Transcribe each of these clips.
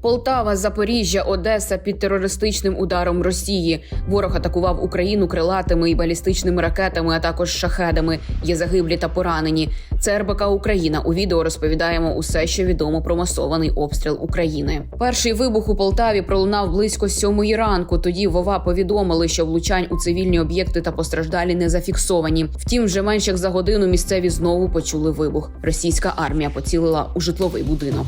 Полтава, Запоріжжя, Одеса під терористичним ударом Росії. Ворог атакував Україну крилатими і балістичними ракетами, а також шахедами. Є загиблі та поранені. Це РБК Україна. У відео розповідаємо усе, що відомо про масований обстріл України. Перший вибух у Полтаві пролунав близько сьомої ранку. Тоді Вова повідомили, що влучань у цивільні об'єкти та постраждалі не зафіксовані. Втім, вже менш як за годину місцеві знову почули вибух. Російська армія поцілила у житловий будинок.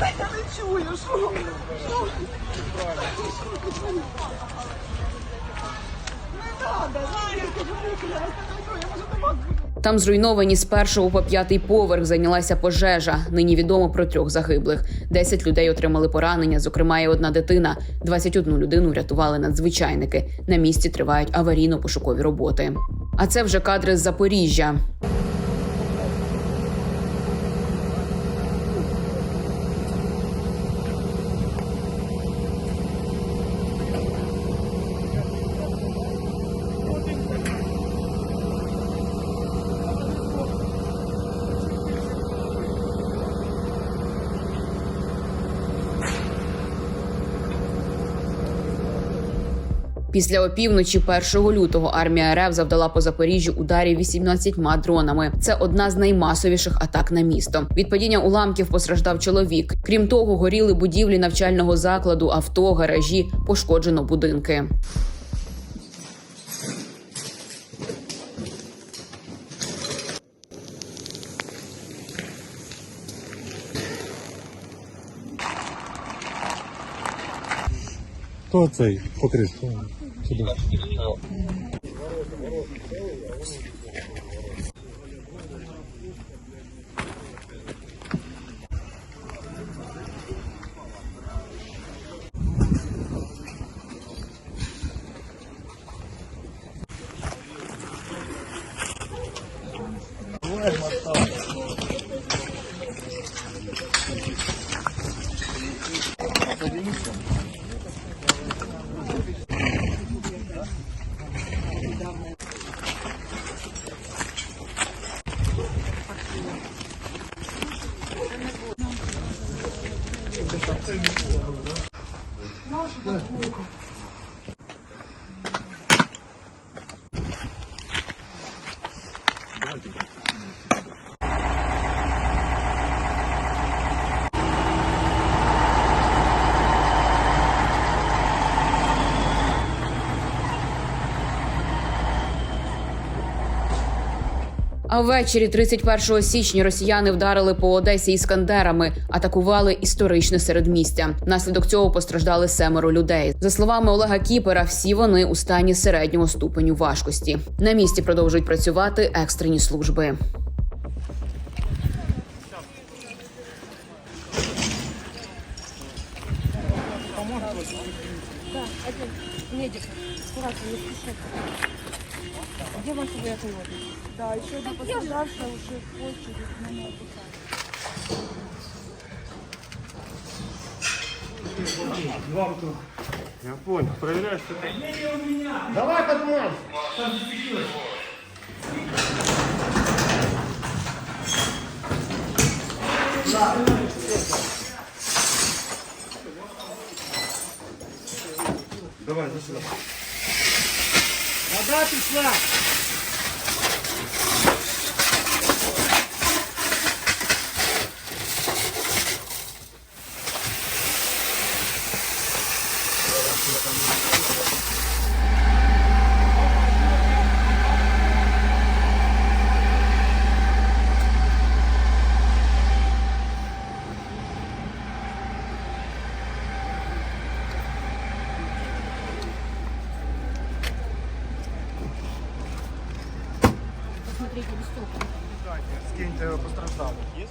Я не чую, Там зруйновані з першого по п'ятий поверх зайнялася пожежа. Нині відомо про трьох загиблих. Десять людей отримали поранення, зокрема, і одна дитина. 21 людину врятували надзвичайники. На місці тривають аварійно-пошукові роботи. А це вже кадри з Запоріжжя. Після опівночі 1 лютого армія РФ завдала по Запоріжжю ударів 18 дронами. Це одна з наймасовіших атак на місто. Від падіння уламків постраждав чоловік. Крім того, горіли будівлі навчального закладу, авто, гаражі, пошкоджено будинки. Хто цей покрив? Сюди. 对 А ввечері 31 січня росіяни вдарили по Одесі іскандерами, атакували історичне середмістя. Наслідок цього постраждали семеро людей. За словами Олега Кіпера, всі вони у стані середнього ступеню важкості. На місці продовжують працювати екстрені служби. Да, один. Медик. Аккуратно, не спешите. Где ваши выехали? Да, еще один пострадавший уже в очередь на меня Я понял, проверяй что Давай поднимай! Там засветилось. Да. Давай, за сюда. Вода пішла. Скиньте постраждалих. Є?